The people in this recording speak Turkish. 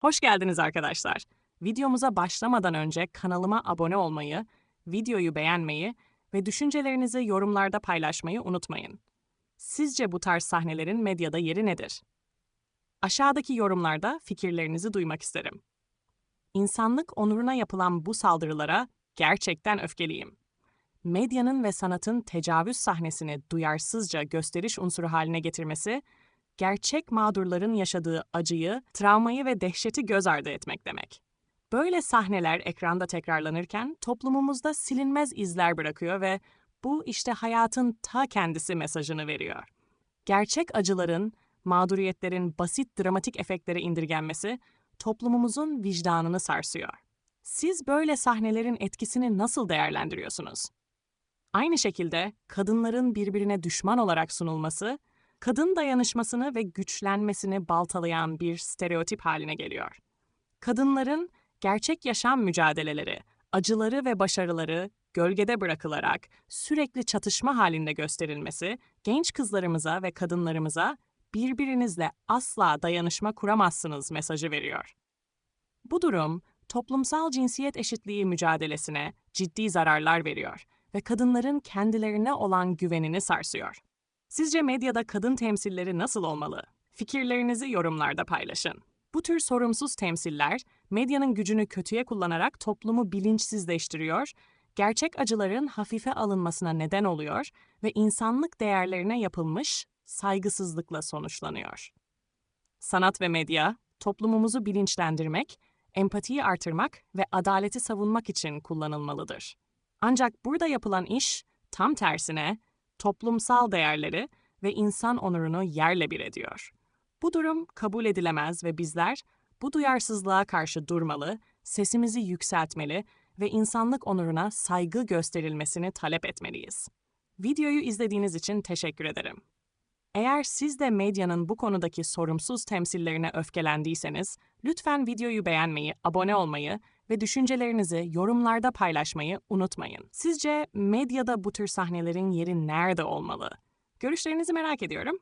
Hoş geldiniz arkadaşlar. Videomuza başlamadan önce kanalıma abone olmayı, videoyu beğenmeyi ve düşüncelerinizi yorumlarda paylaşmayı unutmayın. Sizce bu tarz sahnelerin medyada yeri nedir? Aşağıdaki yorumlarda fikirlerinizi duymak isterim. İnsanlık onuruna yapılan bu saldırılara gerçekten öfkeliyim. Medyanın ve sanatın tecavüz sahnesini duyarsızca gösteriş unsuru haline getirmesi, gerçek mağdurların yaşadığı acıyı, travmayı ve dehşeti göz ardı etmek demek. Böyle sahneler ekranda tekrarlanırken toplumumuzda silinmez izler bırakıyor ve bu işte hayatın ta kendisi mesajını veriyor. Gerçek acıların, mağduriyetlerin basit dramatik efektlere indirgenmesi toplumumuzun vicdanını sarsıyor. Siz böyle sahnelerin etkisini nasıl değerlendiriyorsunuz? Aynı şekilde kadınların birbirine düşman olarak sunulması, kadın dayanışmasını ve güçlenmesini baltalayan bir stereotip haline geliyor. Kadınların gerçek yaşam mücadeleleri, acıları ve başarıları gölgede bırakılarak sürekli çatışma halinde gösterilmesi, genç kızlarımıza ve kadınlarımıza birbirinizle asla dayanışma kuramazsınız mesajı veriyor. Bu durum, toplumsal cinsiyet eşitliği mücadelesine ciddi zararlar veriyor ve kadınların kendilerine olan güvenini sarsıyor. Sizce medyada kadın temsilleri nasıl olmalı? Fikirlerinizi yorumlarda paylaşın. Bu tür sorumsuz temsiller, medyanın gücünü kötüye kullanarak toplumu bilinçsizleştiriyor, gerçek acıların hafife alınmasına neden oluyor ve insanlık değerlerine yapılmış saygısızlıkla sonuçlanıyor. Sanat ve medya, toplumumuzu bilinçlendirmek, empatiyi artırmak ve adaleti savunmak için kullanılmalıdır. Ancak burada yapılan iş, tam tersine, toplumsal değerleri ve insan onurunu yerle bir ediyor. Bu durum kabul edilemez ve bizler bu duyarsızlığa karşı durmalı, sesimizi yükseltmeli ve insanlık onuruna saygı gösterilmesini talep etmeliyiz. Videoyu izlediğiniz için teşekkür ederim. Eğer siz de medyanın bu konudaki sorumsuz temsillerine öfkelendiyseniz, lütfen videoyu beğenmeyi, abone olmayı ve düşüncelerinizi yorumlarda paylaşmayı unutmayın. Sizce medyada bu tür sahnelerin yeri nerede olmalı? Görüşlerinizi merak ediyorum.